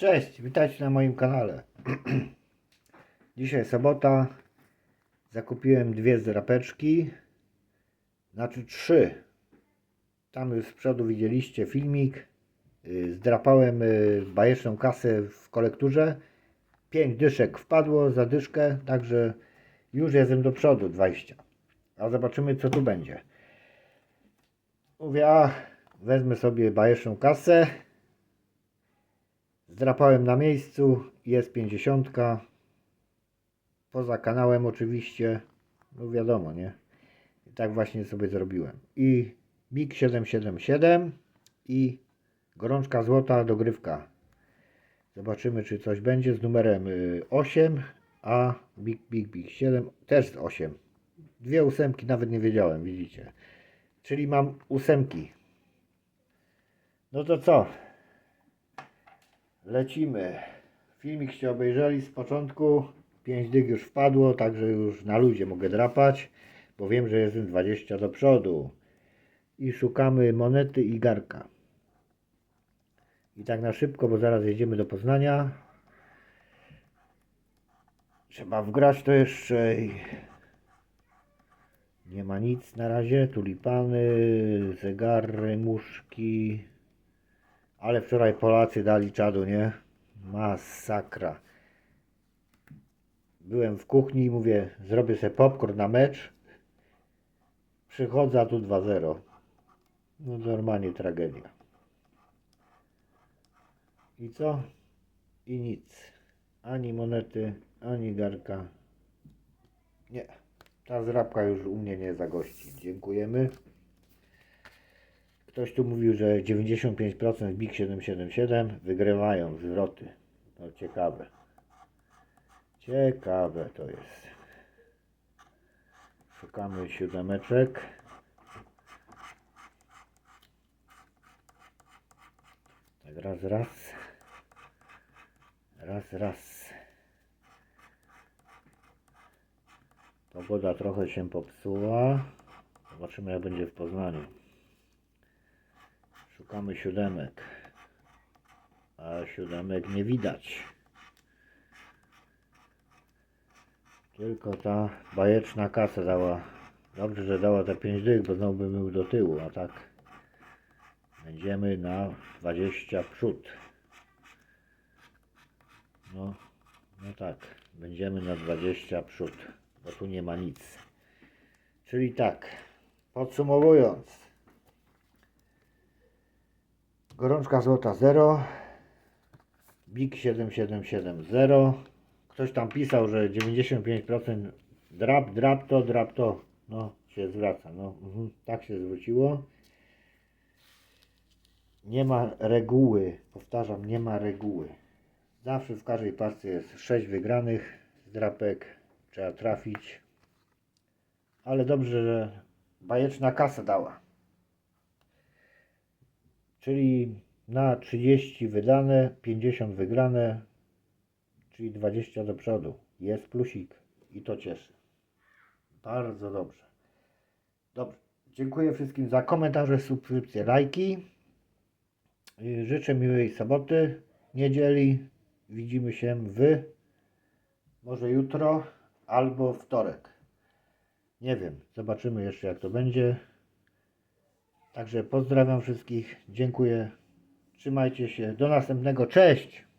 Cześć, witajcie na moim kanale. Dzisiaj sobota. Zakupiłem dwie zdrapeczki. Znaczy trzy. Tam już z przodu widzieliście filmik. Y, Zdrapałem y, bajeczną kasę w kolekturze. Pięć dyszek wpadło za dyszkę, także już jestem do przodu 20. A zobaczymy co tu będzie. Mówię, a wezmę sobie bajeczną kasę. Zdrapałem na miejscu, jest 50. Poza kanałem oczywiście, no wiadomo, nie? I tak właśnie sobie zrobiłem. I BIG 777 i gorączka złota dogrywka. Zobaczymy, czy coś będzie z numerem y, 8, a BIG BIG BIG 7 też z 8. Dwie ósemki, nawet nie wiedziałem, widzicie. Czyli mam ósemki. No to co? Lecimy. Filmikście obejrzeli z początku. 5 dyg już wpadło, także już na luzie mogę drapać, bo wiem, że jestem 20 do przodu. I szukamy monety i garka. I tak na szybko, bo zaraz jedziemy do Poznania. Trzeba wgrać to jeszcze. Nie ma nic na razie. Tulipany, zegary, muszki. Ale wczoraj Polacy dali czadu, nie? Masakra. Byłem w kuchni i mówię, zrobię sobie popcorn na mecz. Przychodzę, a tu 2-0. No normalnie tragedia. I co? I nic. Ani monety, ani garka. Nie. Ta zrabka już u mnie nie zagości. Dziękujemy. Ktoś tu mówił, że 95% BIG 777 wygrywają zwroty. No ciekawe. Ciekawe to jest. Szukamy siódemeczek. Tak raz, raz. Raz, raz. Pogoda trochę się popsuła. Zobaczymy jak będzie w Poznaniu. Szukamy siódemek. A siódemek nie widać. Tylko ta bajeczna kasa dała. Dobrze, że dała te 5 dych, bo znowu bym był do tyłu, a tak będziemy na 20 w przód. No, no tak, będziemy na 20 w przód, bo tu nie ma nic. Czyli tak, podsumowując, Gorączka złota 0. BIG 7770. Ktoś tam pisał, że 95% drap, drap to, drap to. No, się zwraca. No, mhm, tak się zwróciło. Nie ma reguły. Powtarzam, nie ma reguły. Zawsze w każdej parce jest 6 wygranych z drapek. Trzeba trafić. Ale dobrze, że bajeczna kasa dała. Czyli na 30 wydane, 50 wygrane, czyli 20 do przodu. Jest plusik i to cieszy. Bardzo dobrze. Dobrze. Dziękuję wszystkim za komentarze, subskrypcje, lajki. Życzę miłej soboty, niedzieli. Widzimy się w może jutro albo wtorek. Nie wiem, zobaczymy jeszcze jak to będzie. Także pozdrawiam wszystkich, dziękuję, trzymajcie się, do następnego, cześć!